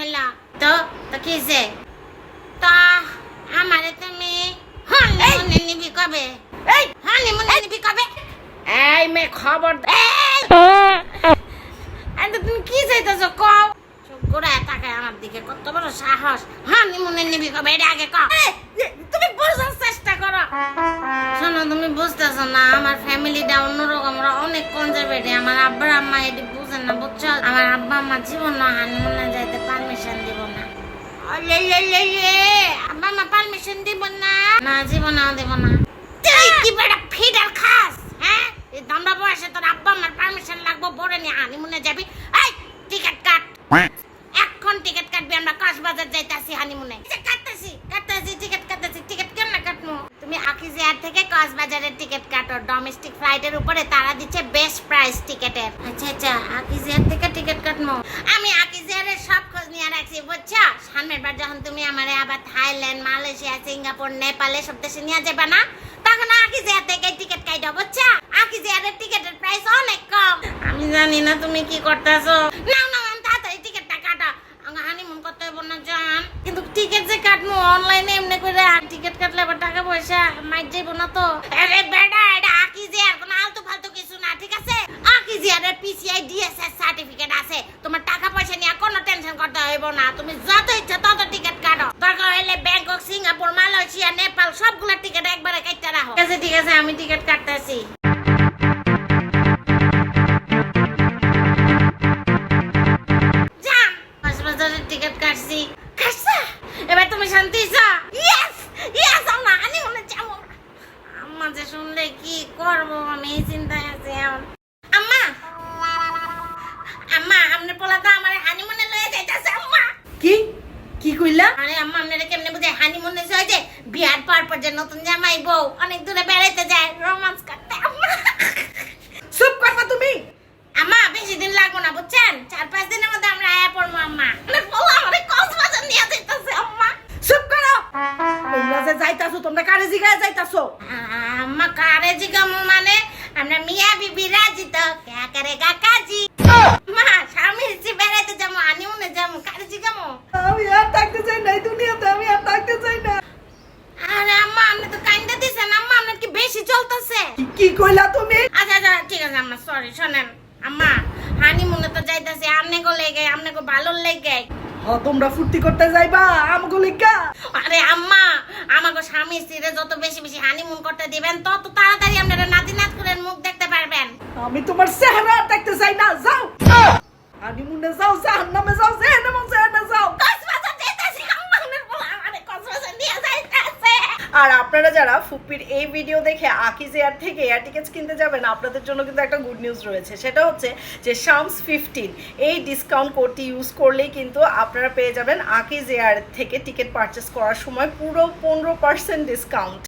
হইলা তো তো কিসে তা আমারে তুমি হানিমুনে নিবি কবে? এই! হানিমুনে নিবি কবে? এই মে খবর আরে তুমি কি চাইতেছো কও? চোখ ঘুরায় তাকায় আমার দিকে কত বড় সাহস। হানিমুনে নিবি কবে? এটা আগে কও। বুঝতেছো না আমার ফ্যামিলিটা অন্যরকম ওরা অনেক কনজারভেটিভ আমার আব্বা আম্মা এটি বুঝেন না বুঝছ? আমার আব্বা আম্মা জীবন না হানিমুনে যাইতে পারমিশন দিব না। আব্বা আম্মা পারমিশন দিব না। না জীবনেও দিব না। তুই কি বড় ফিডার খাস হ্যাঁ? এই দামড়া বয়সে তোর আব্বা আমার পারমিশন লাগবে বড় নিয়ে হানিমুনে যাবি। এই টিকিট কাট। এখন টিকিট কাটবি আমরা কক্সবাজার যাইতাছি হানিমুনে। কাটতাছি কাটতাছি টিকিট কাটতাছি টিকিট কেন না কাটমু তুমি আকিজিয়ার থেকে কক্সবাজারের টিকিট কাটো। ডোমেস্টিক ফ্লাইটের উপরে তারা দিচ্ছে বেস্ট প্রাইস টিকেটের। আচ্ছা আচ্ছা আকিজিয়ার থেকে টিকিট কাটমু। আমি আকিজিয়ারের সব খোঁজ নিয়ে রাখছি বুঝছ? সামনের বার যখন তুমি আমারে আবার থাইল্যান্ড মালয়েশিয়া সিঙ্গাপুর নেপালে সব দেশে নিয়ে যাবে না তখন আকিজিয়ার থেকে টিকিট কাইটা বুঝছ? আকিজিয়ারের টিকেটের প্রাইস অনেক কম। আমি জানি না তুমি কি করতেছো। না না আবার টাকা পয়সা মাইর যাইব না তো। আরে বেটা, এটা আকিজিয়ার কোনো আলতু ফালতু কিছু না, ঠিক আছে? আকিজিয়ারের পিসিআই ডিএসএস সার্টিফিকেট আছে। তোমার টাকা পয়সা নিয়ে কোনো টেনশন করতে হইব না। তুমি যত ইচ্ছা তত টিকিট কাটো। দরকার হলে ব্যাংকক সিঙ্গাপুর মালয়েশিয়া নেপাল সবগুলা টিকিট একবারে কাটতে রাখো। ঠিক আছে ঠিক আছে, আমি টিকিট কাটতেছি। টিকিট কাটছি। কাটছা? এবার তুমি শান্তি ইয়েস ইয়েস না আনি মনে যাব আম্মা যে শুনলে কি? করব আমি চিন্তায় আছি এখন আম্মা আম্মা আপনি তো আমার হানিমুনে লয়ে যাইতাছে আম্মা কি কি কইলা? আরে আম্মা, আপনারা কেমনে বুঝে হানিমুনে যায় যে বিয়ার পর পর যে নতুন জামাই বউ, অনেক দূরে বেড়াইতে যায়, রোমান্স করতে যাইতাছো? তোমরা কারে জিগায় যাইতাছো? আম্মা কারে জিগামু মানে? আমরা মিয়া বিবি রাজি তো। ক্যা করেগা কাজি মা স্বামী স্ত্রী বেড়াইতে যাব হানিমুনে যাব কারে জিগামু? আমি আর থাকতে চাই না এই দুনিয়াতে আমি আর থাকতে চাই না। আরে আম্মা আপনি তো কাইন্দা দিছেন। আম্মা আপনার কি বেশি চলতেছে? কি- কি কইলা তুমি? আচ্ছা আচ্ছা ঠিক আছে আম্মা সরি শোনেন। আম্মা হানিমুনে তো যাইতাছি আমনে গো লেগে আমনে গো ভালো লেগে। হ তোমরা ফুর্তি করতে যাইবা আমগো লিগা। আরে আম্মা আমাকে স্বামী স্ত্রীরে যত বেশি বেশি হানিমুন করতে দিবেন তত তাড়াতাড়ি আপনারা নাতি নাত করে মুখ দেখতে পারবেন। আমি তোমার চেহারা দেখতে চাই না যাও। মুন্ডে যাও জাহান্নামে যাও জাহান্নামে জাহান্নামে যাও কক্সবাজার যাইতাছি আম্মা আপনার বলা আমারে কক্সবাজার নিয়ে যাইতাছে আর আপনারা যারা ফুপির এই ভিডিও দেখে আকিজ এয়ার থেকে এয়ার টিকিটস কিনতে যাবেন, আপনাদের জন্য কিন্তু একটা গুড নিউজ রয়েছে। সেটা হচ্ছে যে শামস ফিফটিন এই ডিসকাউন্ট কোডটি ইউজ করলেই কিন্তু আপনারা পেয়ে যাবেন আকিজ এয়ার থেকে টিকিট পারচেস করার সময় পুরো পনেরো পার্সেন্ট ডিসকাউন্ট